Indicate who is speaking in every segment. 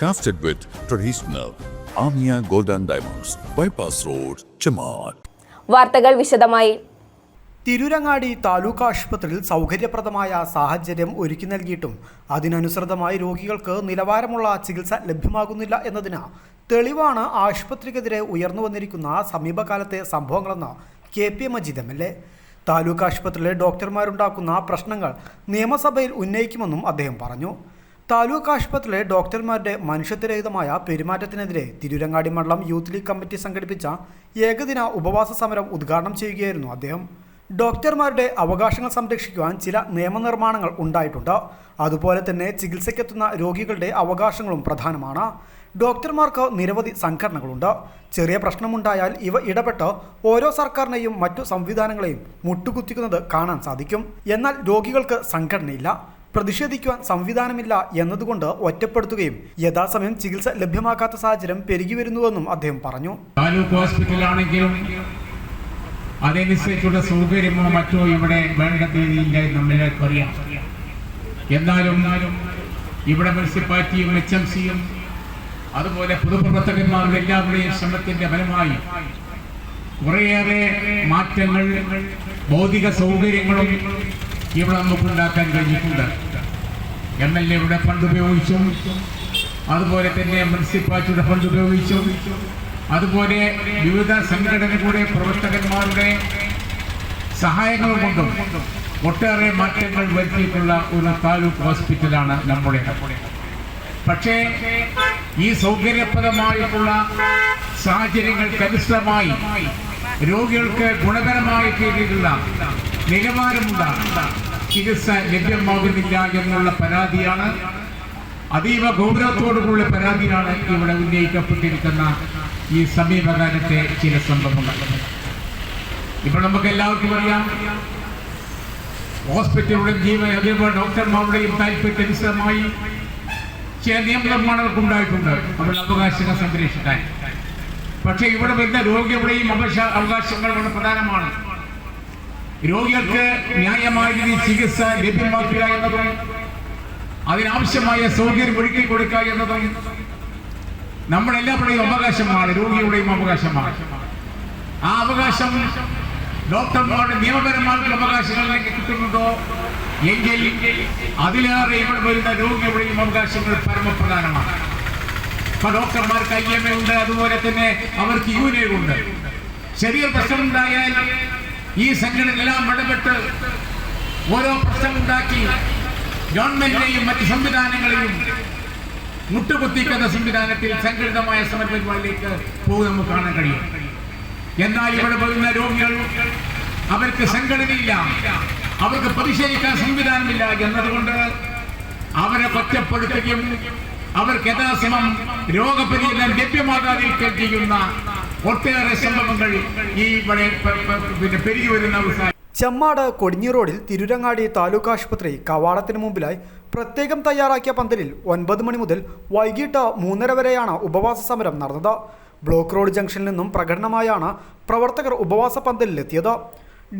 Speaker 1: Crafted with traditional Amia Golden Diamonds, Bypass Road, Chamat.
Speaker 2: വാർത്തകൾ വിശദമായി.
Speaker 3: തിരൂരങ്ങാടി താലൂക്ക് ആശുപത്രിയിൽ സൗകര്യപ്രദമായ സാഹചര്യം ഒരുക്കി നൽകിയിട്ടും അതിനനുസൃതമായി രോഗികൾക്ക് നിലവാരമുള്ള ചികിത്സ ലഭ്യമാകുന്നില്ല എന്നതിന് തെളിവാണ് ആശുപത്രിക്കെതിരെ ഉയർന്നു വന്നിരിക്കുന്ന സമീപകാലത്തെ സംഭവങ്ങളെന്ന് K P Majeed M L A. Taluk ആശുപത്രിയിലെ ഡോക്ടർമാരുണ്ടാക്കുന്ന പ്രശ്നങ്ങൾ നിയമസഭയിൽ ഉന്നയിക്കുമെന്നും അദ്ദേഹം പറഞ്ഞു. താലൂക്ക് ആശുപത്രിയിലെ ഡോക്ടർമാരുടെ മനുഷ്യത്വരഹിതമായ പെരുമാറ്റത്തിനെതിരെ തിരൂരങ്ങാടി മണ്ഡലം യൂത്ത് ലീഗ് കമ്മിറ്റി സംഘടിപ്പിച്ച ഏകദിന ഉപവാസ സമരം ഉദ്ഘാടനം ചെയ്യുകയായിരുന്നു അദ്ദേഹം. ഡോക്ടർമാരുടെ അവകാശങ്ങൾ സംരക്ഷിക്കുവാൻ ചില നിയമനിർമ്മാണങ്ങൾ ഉണ്ടായിട്ടുണ്ട്. അതുപോലെ തന്നെ ചികിത്സയ്ക്കെത്തുന്ന രോഗികളുടെ അവകാശങ്ങളും പ്രധാനമാണ്. ഡോക്ടർമാർക്ക് നിരവധി സംഘടനകളുണ്ട്. ചെറിയ പ്രശ്നമുണ്ടായാൽ ഇവ ഇടപെട്ട് ഓരോ സർക്കാരിനെയും മറ്റു സംവിധാനങ്ങളെയും മുട്ടുകുത്തിക്കുന്നത് കാണാൻ സാധിക്കും. എന്നാൽ രോഗികൾക്ക് സംഘടനയില്ല. പ്രതിഷേധിക്കുവാൻ സംവിധാനമില്ല എന്നതുകൊണ്ട് ഒറ്റപ്പെടുത്തുകയും യഥാസമയം ചികിത്സ ലഭ്യമാക്കാത്ത സാഹചര്യം പെരുകി വരുന്നുവെന്നും അദ്ദേഹം പറഞ്ഞു.
Speaker 4: താലൂക്ക് ഹോസ്പിറ്റലാണെങ്കിലും അതനുസരിച്ചുള്ള സൗകര്യമോ മറ്റോ ഇവിടെ വേണ്ട രീതിയില്ല എന്നാലും ഇവിടെ മുനിസിപ്പാലിറ്റിയും എച്ച് എം സിയും അതുപോലെ പൊതുപ്രവർത്തകന്മാരുടെ എല്ലാവരുടെയും ശ്രമത്തിന്റെ ഫലമായി കുറേയേറെ മാറ്റങ്ങൾ ഭൗതിക സൗകര്യങ്ങളും ഇവിടെ നമുക്കുണ്ടാക്കാൻ കഴിഞ്ഞിട്ടുണ്ട്. എം എൽ എയുടെ ഫണ്ട് ഉപയോഗിച്ചും അതുപോലെ തന്നെ മുനിസിപ്പാലിറ്റിയുടെ ഫണ്ട് ഉപയോഗിച്ചും അതുപോലെ വിവിധ സംഘടനകളുടെ പ്രവർത്തകന്മാരുടെ സഹായങ്ങൾ കൊണ്ടും ഒട്ടേറെ മാറ്റങ്ങൾ വരുത്തിയിട്ടുള്ള ഒരു താലൂക്ക് ഹോസ്പിറ്റലാണ് നമ്മുടെ. പക്ഷേ ഈ സൗകര്യപ്രദമായിട്ടുള്ള സാഹചര്യങ്ങൾക്കനുസൃതമായി രോഗികൾക്ക് ഗുണകരമായ രീതിയിലുള്ള നിലവാരമുള്ള ചികിത്സ ലഭ്യമാകുന്നില്ല എന്നുള്ള പരാതിയാണ്. അതീവ ഗൗരവത്തോടുകൂടിയ പരാതിയാണ് ഇവിടെ ഉന്നയിക്കപ്പെട്ടിരിക്കുന്ന ഈ സമീപകാലത്തെ ചില സംഭവങ്ങൾ. ഇപ്പോൾ നമുക്ക് എല്ലാവർക്കും അറിയാം. ഹോസ്പിറ്റലുടെയും ജീവ അതേപോലെ ഡോക്ടർമാരുടെയും താല്പര്യത്തിനുസൃതമായി ചില നിയമനിർമ്മാണങ്ങൾക്ക് ഉണ്ടായിട്ടുണ്ട് അവരുടെ അവകാശങ്ങൾ സംരക്ഷിക്കാൻ. പക്ഷേ ഇവിടെ വരുന്ന അവകാശ അവകാശങ്ങൾ വളരെ പ്രധാനമാണ്. രോഗികൾക്ക് ന്യായമായ രീതിയിൽ ചികിത്സ ലഭ്യമാക്കുക എന്നതും അതിനാവശ്യമായ സൗകര്യം ഒരുക്കി കൊടുക്കുക എന്നതും നമ്മളെല്ലാവരുടെയും അവകാശമാണ് രോഗിയുടെയും അവകാശമാണ്. ആ അവകാശം ഡോക്ടർമാരുടെ നിയമപരമായിട്ടുള്ള അവകാശങ്ങളിലേക്ക് കിട്ടുന്നുണ്ടോ? എങ്കിൽ അതിലേറെ ഇവിടെ വരുന്ന രോഗിയുടെയും അവകാശങ്ങൾ പരമപ്രധാനമാണ്. ഇപ്പൊ ഡോക്ടർമാർക്ക് ഐ എം എ ഉണ്ട് അതുപോലെ തന്നെ അവർക്ക് യൂനിയൻ ഉണ്ട്. ചെറിയ പ്രശ്നമുണ്ടായാൽ ഈ സംഘടനകളെല്ലാം ഇടപെട്ട് ഓരോ പ്രശ്നമുണ്ടാക്കി ഗവൺമെന്റിനെയും മറ്റ് സംവിധാനങ്ങളെയും മുട്ടുകുത്തിക്കുന്ന സംവിധാനത്തിൽ സംഘടിതമായ സമരപരിപാടിയിലേക്ക് പോകും നമുക്ക് കാണാൻ കഴിയും. എന്നാൽ ഇവിടെ വരുന്ന രോഗികൾ അവർക്ക് സംഘടനയില്ല. അവർക്ക് പ്രതിഷേധിക്കാൻ സംവിധാനമില്ല എന്നതുകൊണ്ട് അവരെ പറ്റപ്പെടുത്തുകയും അവർക്ക് യഥാസമം രോഗപരിചരണം ലഭ്യമാകാതിരിക്കുകയും ചെയ്യുന്ന ഒട്ടേറെ സംഭവങ്ങൾ ഈ പിന്നെ പെരുകി വരുന്ന അവസാനം.
Speaker 3: ചെമ്മാട് കൊടിഞ്ഞി റോഡിൽ തിരുരങ്ങാടി താലൂക്ക് ആശുപത്രി കവാടത്തിന് മുമ്പിലായി പ്രത്യേകം തയ്യാറാക്കിയ പന്തലിൽ ഒൻപത് മണി മുതൽ വൈകിട്ട് മൂന്നര വരെയാണ് ഉപവാസ സമരം നടന്നത്. ബ്ലോക്ക് റോഡ് ജംഗ്ഷനിൽ നിന്നും പ്രകടനമായാണ് പ്രവർത്തകർ ഉപവാസ പന്തലിലെത്തിയത്.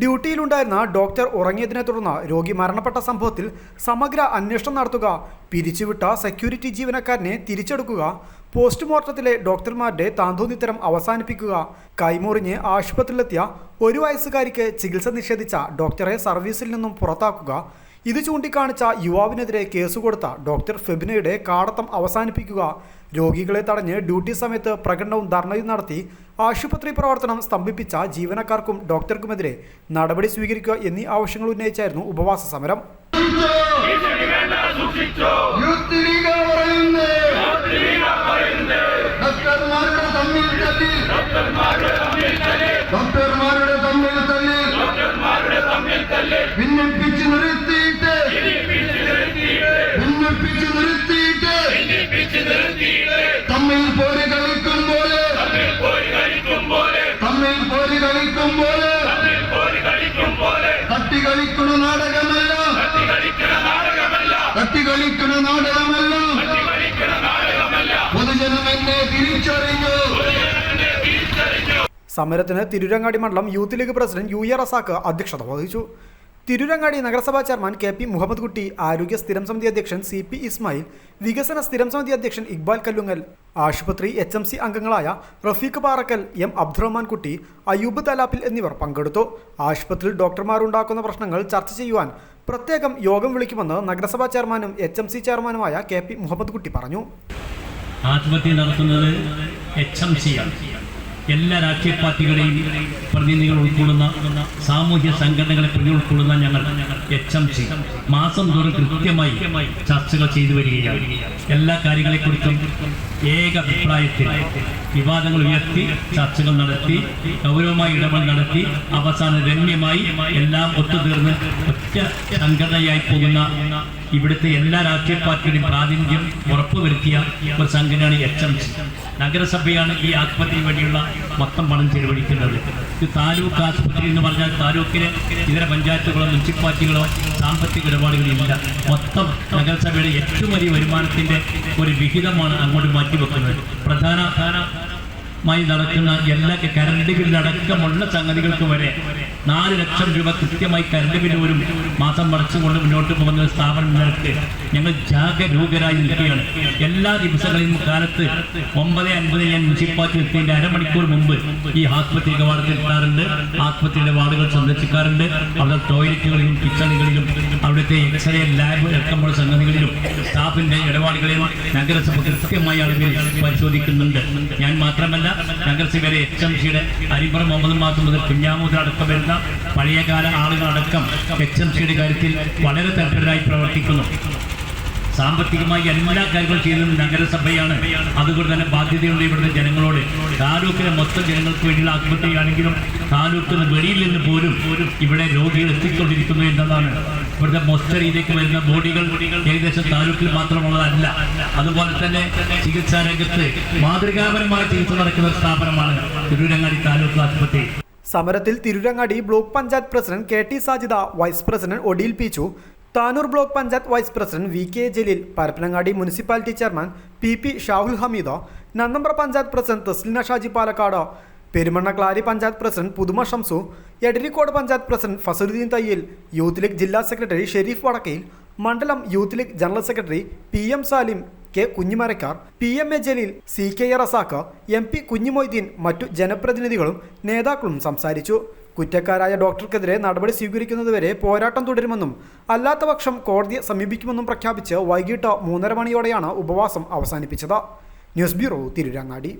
Speaker 3: ഡ്യൂട്ടിയിലുണ്ടായിരുന്ന ഡോക്ടർ ഉറങ്ങിയതിനെ തുടർന്ന് രോഗി മരണപ്പെട്ട സംഭവത്തിൽ സമഗ്ര അന്വേഷണം നടത്തുക പിരിച്ചുവിട്ട സെക്യൂരിറ്റി ജീവനക്കാരനെ തിരിച്ചെടുക്കുക പോസ്റ്റ്മോർട്ടത്തിലെ ഡോക്ടർമാരുടെ താന്തോന്നിത്തരം അവസാനിപ്പിക്കുക കൈമുറിഞ്ഞ് ആശുപത്രിയിലെത്തിയ ഒരു വയസ്സുകാരിക്ക് ചികിത്സ നിഷേധിച്ച ഡോക്ടറെ സർവീസിൽ നിന്നും പുറത്താക്കുക ഇത് ചൂണ്ടിക്കാണിച്ച യുവാവിനെതിരെ കേസ് കൊടുത്ത ഡോക്ടർ ഫെബിനയുടെ കാടത്തം അവസാനിപ്പിക്കുക രോഗികളെ തടഞ്ഞ് ഡ്യൂട്ടി സമയത്ത് പ്രകടനവും ധർണയും നടത്തി ആശുപത്രി പ്രവർത്തനം സ്തംഭിപ്പിച്ച ജീവനക്കാർക്കും ഡോക്ടർക്കുമെതിരെ നടപടി സ്വീകരിക്കുക എന്നീ ആവശ്യങ്ങൾ ഉന്നയിച്ചായിരുന്നു ഉപവാസ സമരം.
Speaker 5: ഡോക്ടർമാരുടെ തമ്മിൽ തല്ലിൽ ഭിന്നിപ്പിച്ച് നിർത്തിയിട്ട് ഭിന്നിപ്പിച്ച് നിർത്തിയിട്ട് തമ്മിൽ പോരി കളിക്കും പോലെ തമ്മിൽ പോരി കളിക്കും പോലെ തട്ടി കളിക്കുന്ന നാടകമല്ല കട്ടി കളിക്കുന്ന നാടകമല്ല
Speaker 3: സമരത്തിന് തിരുരങ്ങാടി മണ്ഡലം youth league president U A Razak അധ്യക്ഷത വഹിച്ചു. തിരുരങ്ങാടി നഗരസഭാ ചെയർമാൻ കെ പി മുഹമ്മദ് കുട്ടി ആരോഗ്യ സ്ഥിരം സമിതി അധ്യക്ഷൻ സി പി ഇസ്മായിൽ വികസന സ്ഥിരം സമിതി അധ്യക്ഷൻ ഇക്ബാൽ കല്ലുങ്ങൽ ആശുപത്രി എച്ച് എം സി അംഗങ്ങളായ റഫീഖ് പാറക്കൽ എം അബ്ദുറഹ്മാൻ കുട്ടി അയൂബ് തലാപ്പിൽ എന്നിവർ പങ്കെടുത്തു. ആശുപത്രിയിൽ ഡോക്ടർമാരുണ്ടാക്കുന്ന പ്രശ്നങ്ങൾ ചർച്ച ചെയ്യുവാൻ പ്രത്യേകം യോഗം വിളിക്കുമെന്ന് നഗരസഭാ ചെയർമാനും എച്ച് എം സി ചെയർമാനുമായ കെ പി മുഹമ്മദ് കുട്ടി പറഞ്ഞു.
Speaker 6: ആത്മഹത്യ നടത്തുന്നത് എച്ച് എം സി ആണ്. എല്ലാ രാഷ്ട്രീയ പാർട്ടികളെയും പ്രതിനിധികൾ ഉൾക്കൊള്ളുന്ന സാമൂഹ്യ സംഘടനകളെ പ്രതി ഉൾക്കൊള്ളുന്ന ഞങ്ങൾ എച്ച് എം സി. മാസം തോറും കൃത്യമായി ചർച്ചകൾ ചെയ്തു വരികയാണ്. എല്ലാ കാര്യങ്ങളെക്കുറിച്ചും ഏക അഭിപ്രായത്തിൽ വിവാദങ്ങൾ ഉയർത്തി ചർച്ചകൾ നടത്തി ഗൗരവമായി ഇടപെടൽ നടത്തി അവസാനം രമ്യമായി എല്ലാം ഒത്തുതീർന്ന് ഒറ്റ സംഘടനയായി പോകുന്ന ഇവിടുത്തെ എല്ലാ രാഷ്ട്രീയ പാർട്ടിയുടെയും പ്രാതിനിധ്യം ഉറപ്പുവരുത്തിയ ഒരു സംഘടനയാണ് എച്ച് എം സി. നഗരസഭയാണ് ഈ ആസ്പത്രിക്ക് വേണ്ടിയുള്ള മൊത്തം പണം ചെലവഴിക്കുന്നത്. ഇത് താലൂക്ക് ആശുപത്രി എന്ന് പറഞ്ഞാൽ താലൂക്കിലെ ഇതര പഞ്ചായത്തുകളോ മുനിസിപ്പാലിറ്റികളോ സാമ്പത്തിക ഇടപാടുകളില്ല മൊത്തം നഗരസഭയുടെ ഏറ്റവും വലിയ വരുമാനത്തിന്റെ ഒരു വിഹിതമാണ് അങ്ങോട്ട് മാറ്റിവെക്കുന്നത്. പ്രധാന മായി നടക്കുന്ന എല്ലാ കരണ്ടുകളിലടക്കമുള്ള സംഗതികൾക്ക് വരെ നാല് ലക്ഷം രൂപ കൃത്യമായി കരണ്ട് ബില്ല് ഒരു മാസം മടച്ചുകൊണ്ട് മുന്നോട്ട് പോകുന്ന ഒരു ഞങ്ങൾ ജാഗരൂകരായി നിൽക്കുകയാണ്. എല്ലാ ദിവസങ്ങളിലും കാലത്ത് ഒമ്പത് അൻപത് ഞാൻ മുനിസിപ്പാലിറ്റി എത്തിയതിന്റെ അരമണിക്കൂർ മുമ്പ് ഈ ആസ്പത്രി കവാടത്തിൽ എത്താറുണ്ട്. ആസ്പത്രിയുടെ വാർഡുകൾ സന്ദർശിക്കാറുണ്ട്. അവിടെ ടോയ്ലറ്റുകളിലും കിച്ചണുകളിലും അവിടുത്തെ എക്സ്റേ ലാബ് അടക്കമുള്ള സംഗതികളിലും സ്റ്റാഫിന്റെ ഇടപാടുകളിലും നഗരസഭ കൃത്യമായ അളവിൽ പരിശോധിക്കുന്നുണ്ട്. ഞാൻ മാത്രമല്ല നഗരസഭയിലെ എച്ച് എം സിയുടെ അരിമ്പറ മുഹമ്മദ് മാസം മുതൽ കുഞ്ഞാമൂദർ അടക്കം വരുന്ന പഴയകാല ആളുകളടക്കം എച്ച് എം സിയുടെ കാര്യത്തിൽ വളരെ തൽപരരായി പ്രവർത്തിക്കുന്നു. സാമ്പത്തികമായി എല്ലാ കാര്യങ്ങളും ചെയ്യുന്നത് നഗരസഭയാണ്. അതുകൊണ്ട് തന്നെ ബാധ്യതയുണ്ട് ഇവിടുത്തെ ജനങ്ങളോട്. താലൂക്കിലെ മൊത്തം ജനങ്ങൾക്ക് വേണ്ടിയുള്ള ആത്മഹത്യയാണെങ്കിലും താലൂക്കിന് വെളിയിൽ നിന്ന് പോലും ഇവിടെ രോഗികൾ എത്തിക്കൊണ്ടിരിക്കുന്നു എന്നതാണ് ഇവിടുത്തെ മൊത്തരിയിലേക്ക് വരുന്ന ബോഡികൾ ഏകദേശം താലൂക്കിൽ മാത്രമുള്ളതല്ല. അതുപോലെ തന്നെ ചികിത്സാ രംഗത്ത് മാതൃകാപരമായ ചികിത്സ നടക്കുന്ന സ്ഥാപനമാണ് തിരൂരങ്ങാടി താലൂക്ക് ആശുപത്രി.
Speaker 3: സമരത്തിൽ Tirurangadi block panchayat president K T Sajitha vice president Odiyil Pichu Tanur block panchayat vice president V K Jaleel Parappanangadi municipality chairman P P Shahul Hameed Nannambra panchayat president Thasleena Shaji Palakkad Perumannaklari panchayat president Puthuma Shamsu Edarikode panchayat president Fasaludheen Thayyil youth league ജില്ലാ secretary Sharif Vadakkayil മണ്ഡലം youth league general secretary P M Salim K Kunhimarakkar P M A Jaleel C K A Razak M P Kunhimoideen മറ്റു ജനപ്രതിനിധികളും നേതാക്കളും സംസാരിച്ചു. കുറ്റക്കാരായ ഡോക്ടർക്കെതിരെ നടപടി സ്വീകരിക്കുന്നതുവരെ പോരാട്ടം തുടരുമെന്നും അല്ലാത്തപക്ഷം കോടതിയെ സമീപിക്കുമെന്നും പ്രഖ്യാപിച്ച് വൈകിട്ട് മൂന്നര മണിയോടെയാണ് ഉപവാസം അവസാനിപ്പിച്ചത്. News bureau Tirurangadi.